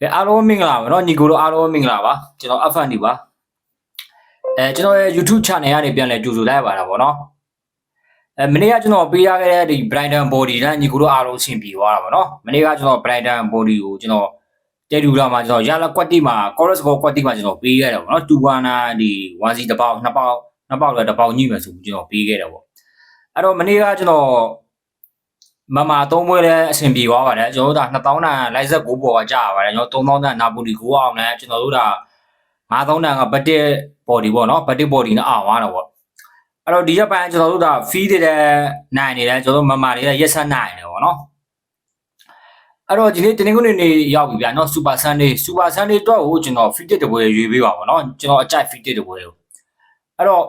ကဲအားလုံးမင်္ဂလာပါเนาะညီကိုတို့အားလုံးမင်္ဂလာပါကျွန်တော် F1 နေပါအဲကျွန်တော်ရဲ့ YouTube channel ကနေပြန်လဲကြိုဆိုလိုက်ပါတာဗောနော်အဲမနေ့ကကျွန်တော်ပေးရခဲ့တဲ့ဒီ Brighton Body နဲ့ညီကိုတို့အားလုံးအဆင်ပြေသွားတာဗောနော်မနေ့ကကျွန်တော် Brighton Body ကိုကျွန်တော်တဲတူလာမှာကျွန်တော်ရလာကွက်တိမှာ Chorus Ball ကွက်တိမှာကျွန်တော်ပေးခဲ့တယ်ဗောနော်2 1နာဒီ1 C တစ်ပေါက်နှစ်ပေါက်နှစ်ပေါက်လည်းတစ်ပေါက်ညှိမယ်ဆိုပြီးကျွန်တော်ပေးခဲ့တယ်ဗောအဲ့တော့မနေ့ကကျွန်တော် မမသုံးပွဲလဲအဆင်ပြေသွားပါတယ်ကျွန်တော်တို့ဒါ2000တန်လိုက်ဆက်9ပေါ်ကကြာပါတယ်ကျွန်တော်3000တန်နာပိုလီ9အောင်နဲ့ကျွန်တော်တို့ဒါ9000တန်ကဘတ်တစ် body ပေါ့နော်ဘတ်တစ် body နဲ့အောင်သွားတော့ပေါ့အဲ့တော့ဒီရက်ပိုင်းကျွန်တော်တို့ဒါ fee တဲ့နိုင်နေတယ်ကျွန်တော်တို့မမတွေရက်ဆက်နိုင်တယ်ပေါ့နော်အဲ့တော့ဒီနေ့တင်းကုန်းနေနေရောက်ပြီဗျာနော် super sunday super sunday တော့ကိုကျွန်တော် fee တဲ့ပွဲရွေးပေးပါပေါ့နော်ကျွန်တော်အကြိုက် fee တဲ့ပွဲကိုအဲ့တော့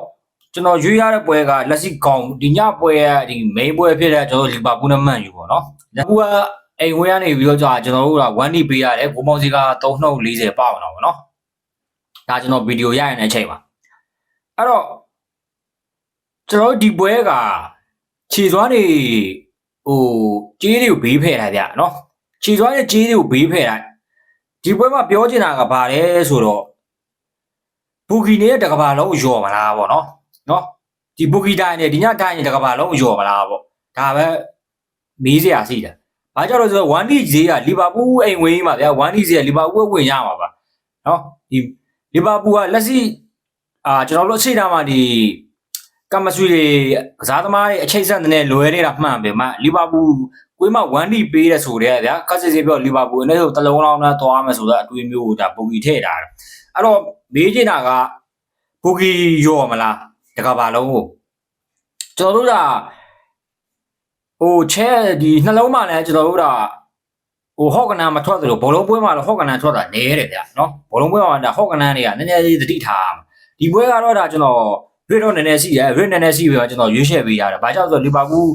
ကျွန်တော်ရွေးရတဲ့ပွဲကလက်ရှိကောင်ဒီညပွဲရဲ့ဒီ main ပွဲဖြစ်တဲ့ကျွန်တော်လီဗာပူးနဲ့မန်ယူပေါ့နော်အခုကအိမ်ဝဲကနေပြီးတော့ကြာကျွန်တော်တို့က 1D ပေးရတယ်ကိုမောင်စီက3နှုတ်40ပေါက်အောင်ပေါ့နော်ဒါကျွန်တော်ဗီဒီယိုရရင်တဲ့အချိန်ပါအဲ့တော့ကျွန်တော်ဒီပွဲကခြေစွမ်းတွေဟိုကြေးတွေကိုဘေးဖယ်ထားဗျနော်ခြေစွမ်းတွေကြေးတွေကိုဘေးဖယ်ထားဒီပွဲမှာပြောချင်တာကဘာလဲဆိုတော့ဘူဂီနေတဲ့တကဘာလုံးယော်မလားပေါ့နော် နော်ဒီဘူဂီတိုင်းနဲ့ဒီညတိုင်းနဲ့တကဘာလုံးယော်မလားပေါ့ဒါပဲမေးစရာရှိတယ်။ဘာကြောင့်လဲဆိုတော့1 D ဈေးကလီဗာပူးအိမ်ဝင်းမှာဗျာ1 D ဈေးကလီဗာပူးဝင်ရမှာပါ။နော်ဒီလီဗာပူးကလက်ရှိအာကျွန်တော်တို့အချိန်တာမှာဒီကမဆွေတွေကစားသမားတွေအချိန်ဆက်တဲ့လွယ်နေတာမှန်ပဲမလီဗာပူးကိုယ်မှ1 D ပေးတယ်ဆိုတဲ့ဗျာကတ်စစ်စစ်ပြောလီဗာပူးအနေနဲ့ဆိုတလုံးလောင်းနဲ့သွားမယ်ဆိုတော့အတွေးမျိုးကိုဒါဘူဂီထည့်တာ။အဲ့တော့မေးချင်တာကဘူဂီယော်မလား တကဘာလုံးကိုကျွန်တော်တို့ကဟိုချဲဒီနှလုံးမှလည်းကျွန်တော်တို့ကဟိုဟော့ကနန်မထွက်သလိုဘောလုံးပွဲမှာလည်းဟော့ကနန်ထွက်တာနဲတယ်ဗျာနော်ဘောလုံးပွဲမှာဒါဟော့ကနန်တွေကနည်းနည်းလေးသတိထားဒီပွဲကတော့ဒါကျွန်တော်ရစ်တော့နည်းနည်းရှိတယ်ရစ်နည်းနည်းရှိပြီကျွန်တော်ရွေးချယ်ပေးရတယ်ဘာကြောင့်ဆိုတော့လီဗာပူး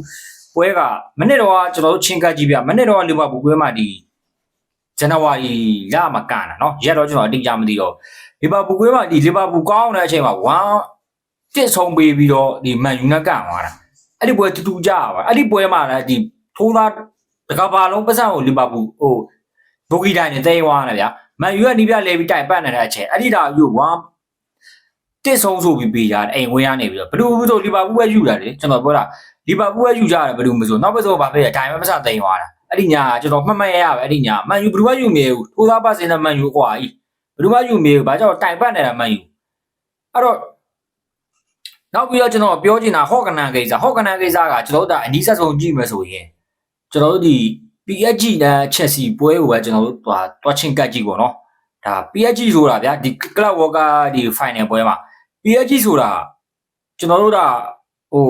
ပွဲကမနစ်တော့ကျွန်တော်တို့ချင်းကပ်ကြည့်ပြမနစ်တော့လီဗာပူးပွဲမှာဒီဇန်နဝါရီလမှာကန်တာနော်ရက်တော့ကျွန်တော်အတိအကျမသိတော့လီဗာပူးပွဲမှာဒီလီဗာပူးကောင်းတဲ့အချိန်မှာ1 တစ်ဆုံးပေးပြီးတော့ဒီမန်ယူနဲ့ကန်သွားတာအဲ့ဒီပွဲတူတူကြပါအဲ့ဒီပွဲမှာလည်းဒီထိုးသားတကဘာလုံးပတ်စံကိုလီဗာပူးဟိုဘိုဂီတိုင်းနဲ့တိတ်သွားတယ်ဗျာမန်ယူကနီးပြလဲပြီးတိုင်ပတ်နေတဲ့အချိန်အဲ့ဒီဒါယူဝမ်တစ်ဆုံးဆိုပြီးပေးရတယ်အိမ်ဝင်းရနေပြီးတော့ဘယ်လိုဆိုလီဗာပူးပဲယူတာလေကျွန်တော်ပြောတာလီဗာပူးပဲယူကြတယ်ဘယ်လိုမဆိုနောက်ဘက်ဆိုဘာဖြစ်လဲတိုင်ပဲပတ်စံတိတ်သွားတာအဲ့ဒီညာကျွန်တော်မှတ်မှတ်ရရပဲအဲ့ဒီညာမန်ယူဘယ်လိုမှယူမနေဘူးထိုးသားပတ်စင်နဲ့မန်ယူကွာကြီးဘယ်လိုမှယူမနေဘူးဘာကြောင့်တိုင်ပတ်နေတာမန်ယူအဲ့တော့ နောက်ပြီးတော့ကျွန်တော်ပြောချင်တာဟော့ကနန်ကိစ္စဟော့ကနန်ကိစ္စကကျွန်တော်တို့ဒါအနီးဆက်ဆုံးကြည့်မယ်ဆိုရင်ကျွန်တော်တို့ဒီ PSG နဲ့ချက်စီပွဲကိုပဲကျွန်တော်တို့တွားတွားချင်းကတ်ကြည့်ပေါ့နော်ဒါ PSG ဆိုတာဗျာဒီ Club World Cup ဒီ final ပွဲမှာ PSG ဆိုတာကျွန်တော်တို့ကဟို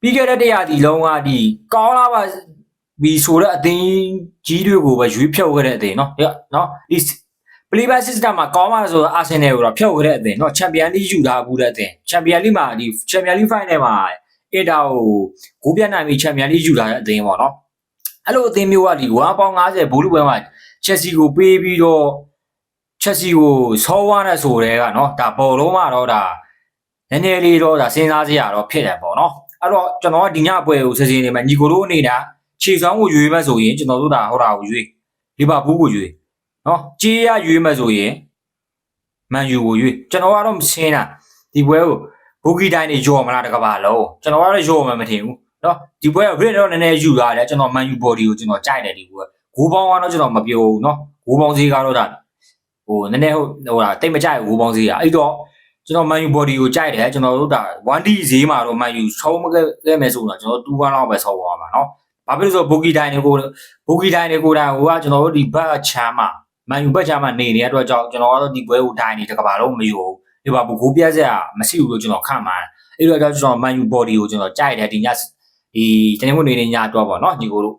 ပြီးခဲ့တဲ့တရာဒီလုံးကဒီကောင်းလာပါဒီဆိုတဲ့အသင်းကြီးတွေကိုပဲရွေးဖြုတ်ခဲ့တဲ့အသင်းเนาะเนาะဒီ playback system မှာကောင်းပါဆိုတော့ Arsenal ကိုတော့ဖြုတ်ခဲ့တဲ့အသင်းเนาะ Champion League ယူထားဘူးတဲ့အသင်း Champion League မှာဒီ Champion League final မှာအတာကိုဂိုးပြတ်နိုင်ပြီး Champion League ယူထားတဲ့အသင်းပေါ့เนาะအဲ့လိုအသင်းမျိုးကဒီ1.50ဘိုးလူပွဲမှာ Chelsea ကိုပေးပြီးတော့ Chelsea ကိုဆောဝါနဲ့ဆိုတဲ့ကเนาะဒါဘော်လုံးမှာတော့ဒါနည်းနည်းလေးတော့ဒါစဉ်းစားစရာတော့ဖြစ်တယ်ပေါ့เนาะအဲ့တော့ကျွန်တော်ကဒီညပွဲကိုစစင်းနေမှာညီကိုတို့နေတာခြေဆောင်ကိုရွေးမှဆိုရင်ကျွန်တော်တို့ဒါဟောတာကိုရွေးလီဗာပူးကိုရွေး နော်ကြေးရရွေးမယ်ဆိုရင်မန်ယူကိုရွေးကျွန်တော်ကတော့မစင်းတာဒီပွဲကိုဘူဂီတိုင်းနေယော်မလားတကဘာလုံးကျွန်တော်ကတော့ယော်မှမထင်ဘူးနော်ဒီပွဲက rate တော့နည်းနည်းယူရတယ်ကျွန်တော်မန်ယူ body ကိုကျွန်တော်ကြိုက်တယ်ဒီပွဲဂိုးပေါင်းကတော့ကျွန်တော်မပြောဘူးနော်ဂိုးပေါင်းဈေးကတော့ဒါဟိုနည်းနည်းဟိုဟိုဒါတိတ်မကြိုက်ဘူးဂိုးပေါင်းဈေးကအဲ့တော့ကျွန်တော်မန်ယူ body ကိုကြိုက်တယ်ကျွန်တော်တို့ဒါ 1D ဈေးမှာတော့မန်ယူဆုံးမခဲ့မယ်ဆိုတော့ကျွန်တော်2-1လောက်ပဲဆော့ပါမှာနော်ဘာဖြစ်လို့ဆိုဘူဂီတိုင်းနေကိုဘူဂီတိုင်းနေကိုတိုင်းဟိုကကျွန်တော်တို့ဒီဘတ်ချမ်းမှာ မန်ယူဘက်ချာမှနေနေတဲ့အတွက်ကြောင့်ကျွန်တော်ကတော့ဒီပွဲကိုဒိုင်နေတကဘာလုံးမယူဘူးလီဗာပူကိုပြတ်စရာမရှိဘူးလို့ကျွန်တော်ခန့်မှန်းအဲ့လိုကြောင့်ကျွန်တော်မန်ယူဘော်ဒီကိုကျွန်တော်ကြိုက်တယ်ဒီညဒီတနင်္ဂနွေနေ့ညအတွက်ပေါ့နော်ညီကိုတို့